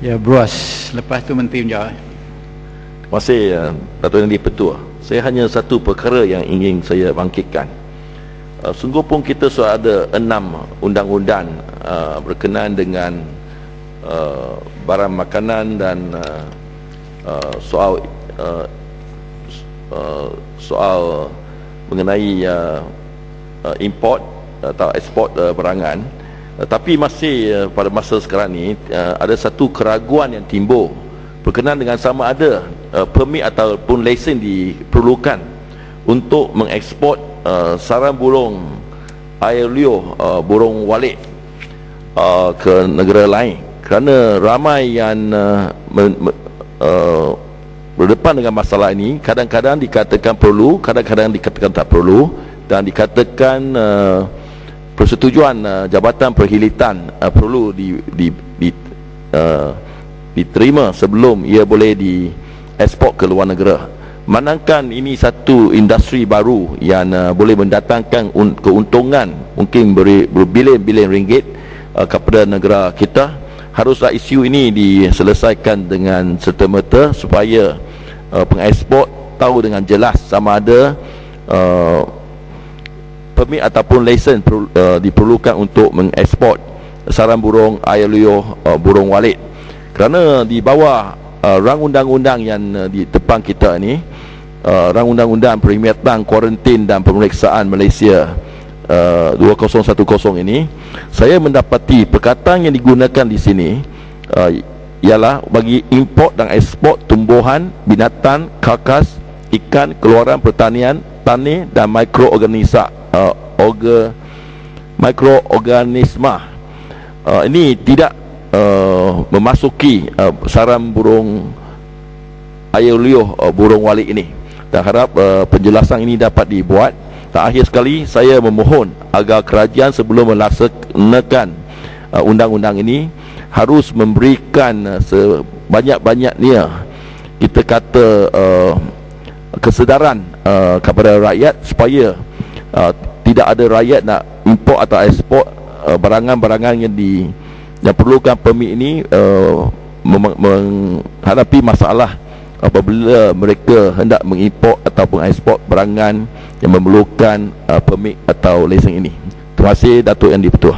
Ya, Bros. Lepas tu Menteri menjawab. Terima kasih uh, Datuk Yang Petua. Saya hanya satu perkara yang ingin saya bangkitkan. Uh, sungguh pun kita sudah ada enam undang-undang uh, berkenaan dengan uh, barang makanan dan uh, uh, soal uh, uh, soal mengenai uh, uh, import atau ekspor uh, berangan Uh, tapi masih uh, pada masa sekarang ni uh, ada satu keraguan yang timbul. Berkenaan dengan sama ada uh, permit ataupun lesen diperlukan untuk mengeksport uh, sarang burung air liur burung walik ke negara lain. Kerana ramai yang berdepan dengan masalah ini kadang-kadang dikatakan perlu kadang-kadang dikatakan tak perlu dan dikatakan uh, persetujuan uh, Jabatan Perhilitan uh, perlu di, di, di, uh, diterima sebelum ia boleh di ekspor ke luar negara. Manakah ini satu industri baru yang uh, boleh mendatangkan un, keuntungan mungkin berbilion-bilion ringgit uh, kepada negara kita, haruslah isu ini diselesaikan dengan serta-merta supaya uh, pengekspor tahu dengan jelas sama ada uh, permit ataupun lesen uh, diperlukan untuk mengeksport sarang burung air liur uh, burung walit kerana di bawah uh, rang undang-undang yang uh, di depan kita ni uh, rang undang-undang perkhidmatan kuarantin dan pemeriksaan Malaysia uh, 2010 ini saya mendapati perkataan yang digunakan di sini uh, ialah bagi import dan ekspor tumbuhan binatang karkas ikan keluaran pertanian tani dan mikroorganisma uh, orga mikroorganisma. Uh, ini tidak uh, memasuki uh, sarang burung air liur uh, burung walik ini. Dan harap uh, penjelasan ini dapat dibuat. Dan akhir sekali saya memohon agar kerajaan sebelum melaksanakan uh, undang-undang ini harus memberikan uh, sebanyak-banyaknya kita kata uh, kesedaran uh, kepada rakyat supaya uh, tidak ada rakyat nak import atau ekspor ah, barangan-barangan uh, yang di yang perlukan permit ini uh, menghadapi masalah apabila mereka hendak mengimport ataupun ekspor barangan yang memerlukan uh, permit atau lesen ini. Terima kasih Datuk Yang di-Pertua.